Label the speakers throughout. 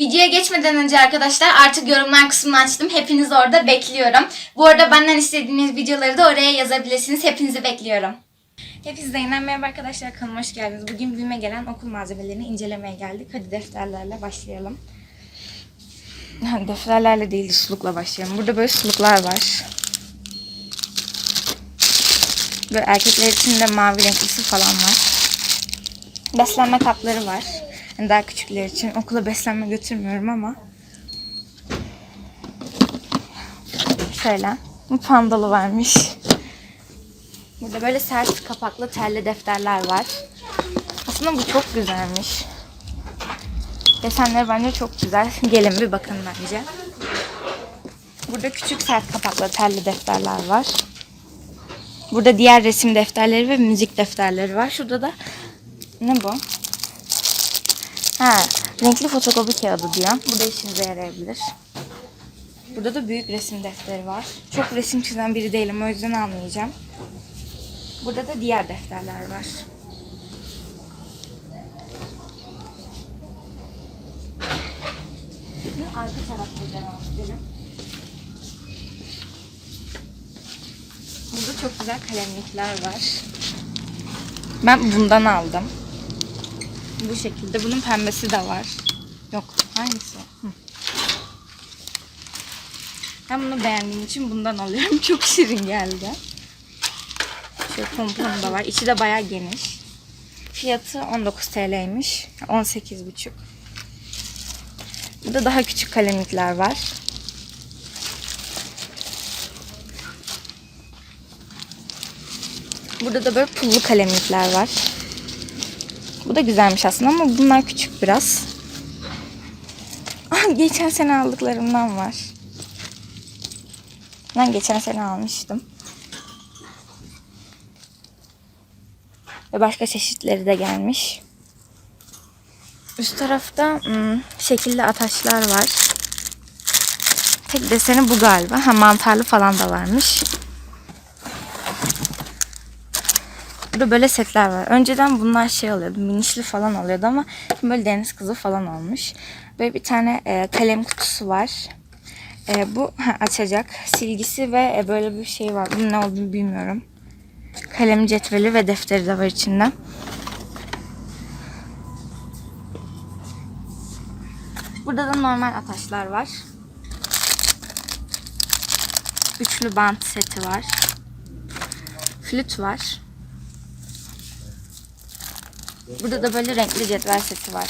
Speaker 1: Videoya geçmeden önce arkadaşlar artık yorumlar kısmını açtım. Hepiniz orada bekliyorum. Bu arada benden istediğiniz videoları da oraya yazabilirsiniz. Hepinizi bekliyorum. Hepinize yeniden merhaba arkadaşlar. Kanalıma hoş geldiniz. Bugün büyüme gelen okul malzemelerini incelemeye geldik. Hadi defterlerle başlayalım. Defterlerle değil de sulukla başlayalım. Burada böyle suluklar var. Böyle erkekler için de mavi renklisi falan var. Beslenme kapları var. Yani daha küçükler için. Okula beslenme götürmüyorum ama. Şöyle. Bir pandalı varmış. Burada böyle sert kapaklı telli defterler var. Aslında bu çok güzelmiş. Desenleri bence çok güzel. Gelin bir bakın bence. Burada küçük sert kapaklı telli defterler var. Burada diğer resim defterleri ve müzik defterleri var. Şurada da ne bu? Ha, renkli fotokopi kağıdı diyor. Bu da işinize yarayabilir. Burada da büyük resim defteri var. Çok resim çizen biri değilim o yüzden almayacağım. Burada da diğer defterler var. Arka tarafta devam. Burada çok güzel kalemlikler var. Ben bundan aldım. Bu şekilde. Bunun pembesi de var. Yok. Hangisi? Hı. Ben bunu beğendiğim için bundan alıyorum. Çok şirin geldi. Şöyle pompon da var. İçi de bayağı geniş. Fiyatı 19 TL'ymiş. 18,5. Burada daha küçük kalemlikler var. Burada da böyle pullu kalemlikler var. Bu da güzelmiş aslında ama bunlar küçük biraz. Ah, geçen sene aldıklarımdan var. Ben geçen sene almıştım. Ve başka çeşitleri de gelmiş. Üst tarafta hmm, şekilli ataçlar var. Tek deseni bu galiba. Ha mantarlı falan da varmış. Burada böyle setler var. Önceden bunlar şey oluyordu. Minişli falan oluyordu ama şimdi böyle deniz kızı falan olmuş. Böyle bir tane e, kalem kutusu var. E, bu ha, açacak. Silgisi ve e, böyle bir şey var. Bunun ne olduğunu bilmiyorum. Kalem cetveli ve defteri de var içinde. Burada da normal ataşlar var. Üçlü bant seti var. Flüt var. Burada da böyle renkli cetvel seti var.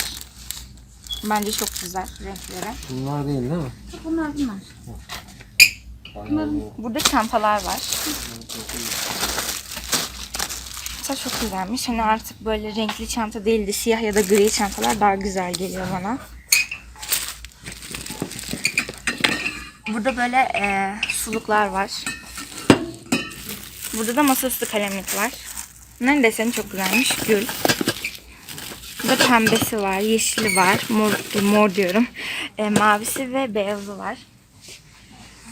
Speaker 1: Bence çok güzel renkleri.
Speaker 2: Bunlar değil değil mi?
Speaker 1: Bunlar bunlar. Bunların burada çantalar var. Mesela çok güzelmiş. Hani artık böyle renkli çanta değil de siyah ya da gri çantalar daha güzel geliyor bana. Burada böyle e, suluklar var. Burada da masaüstü kalemlik var. Bunların deseni çok güzelmiş. Gül. Burada pembesi var, yeşili var, mor, mor diyorum. E, mavisi ve beyazı var.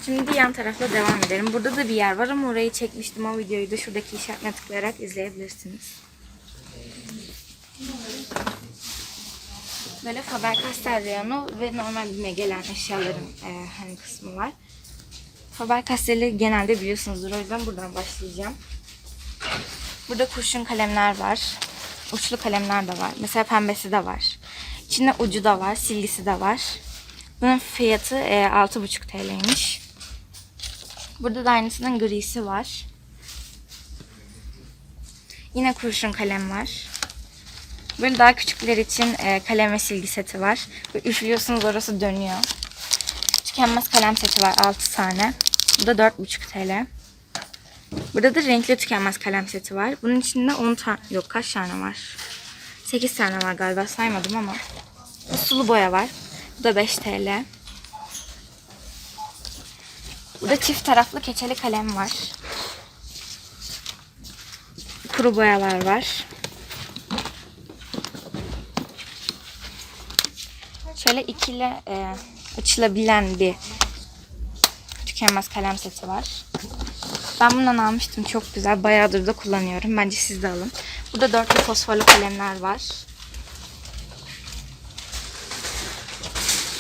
Speaker 1: Şimdi yan tarafla devam edelim. Burada da bir yer var ama orayı çekmiştim. O videoyu da şuradaki işaretine tıklayarak izleyebilirsiniz. Böyle Faber-Castell reyonu ve normal BİM'e gelen eşyaların e, hani kısmı var. Faber-Castell'i genelde biliyorsunuzdur. O yüzden buradan başlayacağım. Burada kurşun kalemler var. Uçlu kalemler de var. Mesela pembesi de var. İçinde ucu da var. Silgisi de var. Bunun fiyatı e, 6,5 TL'ymiş. Burada da aynısının grisi var. Yine kurşun kalem var. Böyle daha küçükler için e, kalem ve silgi seti var. Böyle üflüyorsunuz orası dönüyor. Tükenmez kalem seti var 6 tane. Bu da 4,5 TL. Burada da renkli tükenmez kalem seti var. Bunun içinde 10 tane, yok kaç tane var? 8 tane var galiba saymadım ama. Sulu boya var. Bu da 5 TL. Burada çift taraflı keçeli kalem var. Kuru boyalar var. Şöyle ikili e, açılabilen bir tükenmez kalem seti var. Ben bundan almıştım. Çok güzel. Bayağıdır da kullanıyorum. Bence siz de alın. Burada dörtlü fosforlu kalemler var.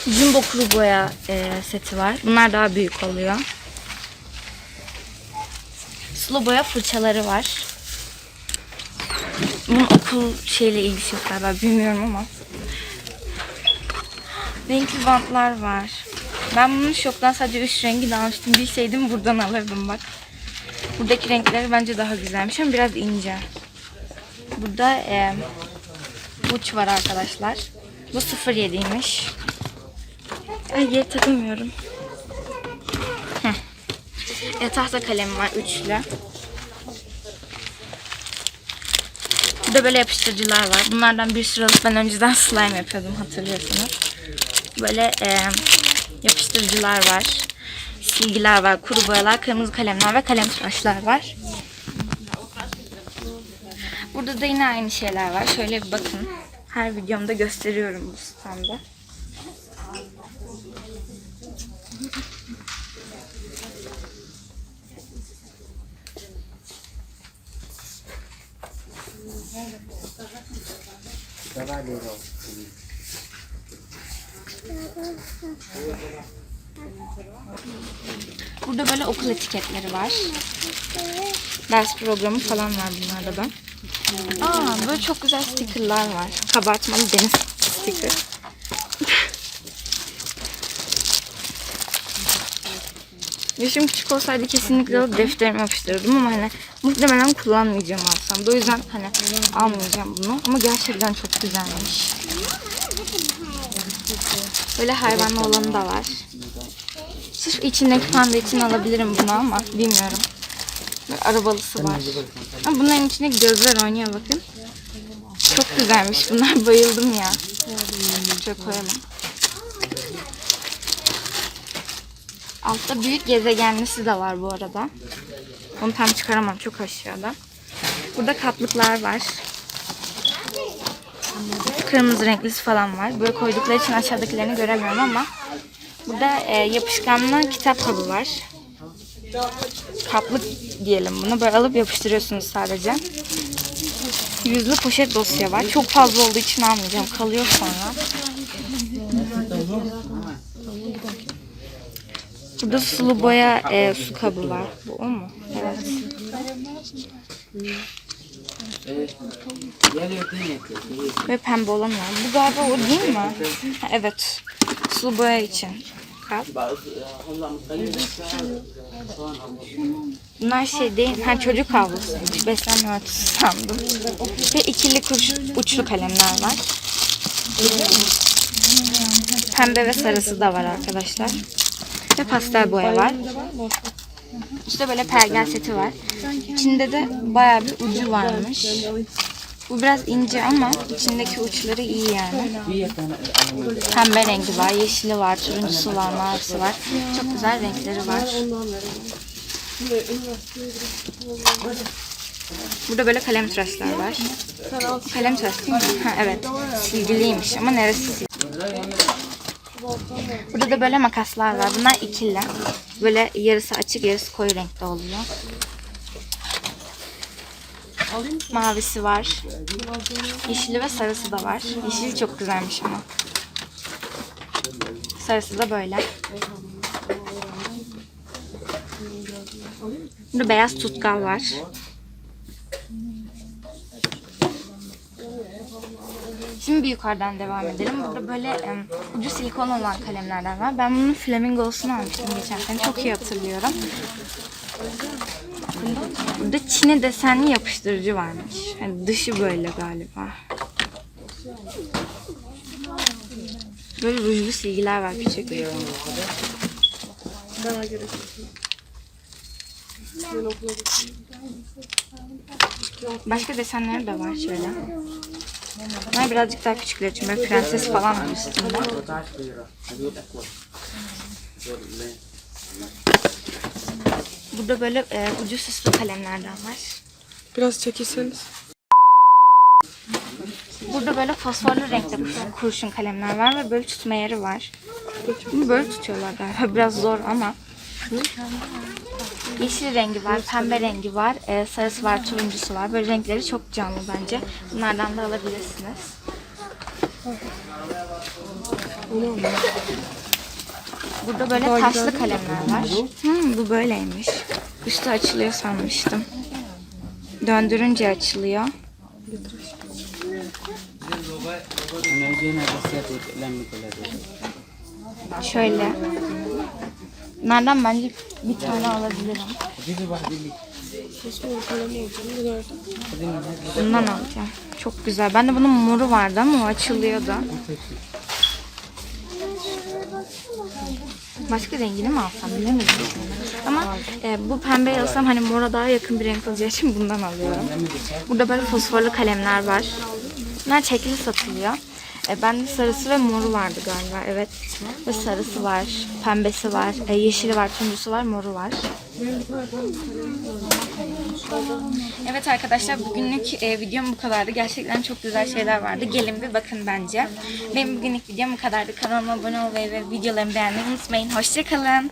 Speaker 1: Jumbo kuru boya e, seti var. Bunlar daha büyük oluyor. Sulu boya fırçaları var. Bunun okul şeyle ilgisi yok galiba bilmiyorum ama. Renkli bantlar var. Ben bunun şoktan sadece üç rengi almıştım. Bilseydim buradan alırdım bak. Buradaki renkleri bence daha güzelmiş ama biraz ince. Burada e, uç var arkadaşlar. Bu 07'ymiş. Ay yeri takılmıyorum. E, tahta kalem var üçlü. Burada böyle yapıştırıcılar var. Bunlardan bir sürü alıp ben önceden slime yapıyordum hatırlıyorsunuz. Böyle e, yapıştırıcılar var. Silgiler var, kuru boyalar, kırmızı kalemler ve kalem tıraşlar var. Burada da yine aynı şeyler var. Şöyle bir bakın. Her videomda gösteriyorum bu standı. Burada böyle okul etiketleri var. Ders programı falan var bunlarda da. Aa böyle çok güzel stickerlar var. Kabartmalı deniz sticker. Yaşım küçük olsaydı kesinlikle o defterime yapıştırırdım ama hani muhtemelen kullanmayacağım alsam. O yüzden hani almayacağım bunu. Ama gerçekten çok güzelmiş. Böyle hayvanlı olanı da var. Sırf içindeki panda için alabilirim bunu ama bilmiyorum. Böyle arabalısı var. Ama bunların içinde gözler oynuyor bakın. Çok güzelmiş bunlar. Bayıldım ya. Şöyle koyalım. Altta büyük gezegenlisi de var bu arada. Onu tam çıkaramam çok aşağıda. Burada kaplıklar var. Kırmızı renklisi falan var. Böyle koydukları için aşağıdakilerini göremiyorum ama burada e, yapışkanlı kitap kabı var. Kaplık diyelim bunu. Böyle alıp yapıştırıyorsunuz sadece. Yüzlü poşet dosya var. Çok fazla olduğu için almayacağım. Kalıyor sonra. Burada sulu boya e, su kabı var. Bu o mu? Evet. Ve pembe olamıyorum. Bu galiba o değil mi? Evet. Sulu boya için. Kap. Bunlar şey değil. Ha çocuk havlusuymuş. Beslenme örtüsü sandım. Ve ikili kuş, uçlu kalemler var. Pembe ve sarısı da var arkadaşlar. Ve pastel boya var. İşte böyle pergel seti var. İçinde de bayağı bir ucu varmış. Bu biraz ince ama içindeki uçları iyi yani. Pembe rengi var, yeşili var, turuncusu var, mavisi var. Çok güzel renkleri var. Burada böyle kalem tıraşlar var. Kalem tıraş değil mi? Ha, evet. Silgiliymiş ama neresi silgili? Burada da böyle makaslar var. Bunlar ikili. Böyle yarısı açık, yarısı koyu renkte oluyor. Mavisi var. Yeşili ve sarısı da var. Yeşili çok güzelmiş ama. Sarısı da böyle. Burada beyaz tutkal var. Şimdi bir yukarıdan devam edelim. Burada böyle em, ucu silikon olan kalemlerden var. Ben bunun flamingosunu almıştım geçen sene. Çok iyi hatırlıyorum. Burada Çin'e desenli yapıştırıcı varmış. Yani dışı böyle galiba. Böyle rujlu silgiler var küçük. Başka desenleri de var şöyle. Bunlar birazcık daha küçükler için böyle prenses falan var üstünde. Burada böyle e, ucu süslü kalemlerden var.
Speaker 2: Biraz çekilseniz.
Speaker 1: Burada böyle fosforlu renkte kurşun- kurşun kalemler var ve böyle tutma yeri var. Bunu böyle tutuyorlar galiba. Biraz zor ama. Yeşil rengi var, pembe rengi var, e, sarısı var, turuncusu var. Böyle renkleri çok canlı bence. Bunlardan da alabilirsiniz. Burada böyle taşlı kalemler var. Hmm, bu böyleymiş. Üstü açılıyor sanmıştım. Döndürünce açılıyor. Şöyle. Bunlardan bence bir tane alabilirim. Bundan alacağım. Çok güzel. Ben de bunun moru vardı ama o açılıyordu. Başka rengini mi alsam bilemedim. Ama e, bu pembeyi alsam hani mora daha yakın bir renk olacağı için bundan alıyorum. Burada böyle fosforlu kalemler var. Bunlar çekili satılıyor. E, bende sarısı ve moru vardı galiba. Evet. Ve sarısı var, pembesi var, e, yeşili var, turuncusu var, moru var. Evet arkadaşlar bugünlük e, videom bu kadardı. Gerçekten çok güzel şeyler vardı. Gelin bir bakın bence. Benim bugünlük videom bu kadardı. Kanalıma abone olmayı ve videolarımı beğenmeyi unutmayın. Hoşçakalın.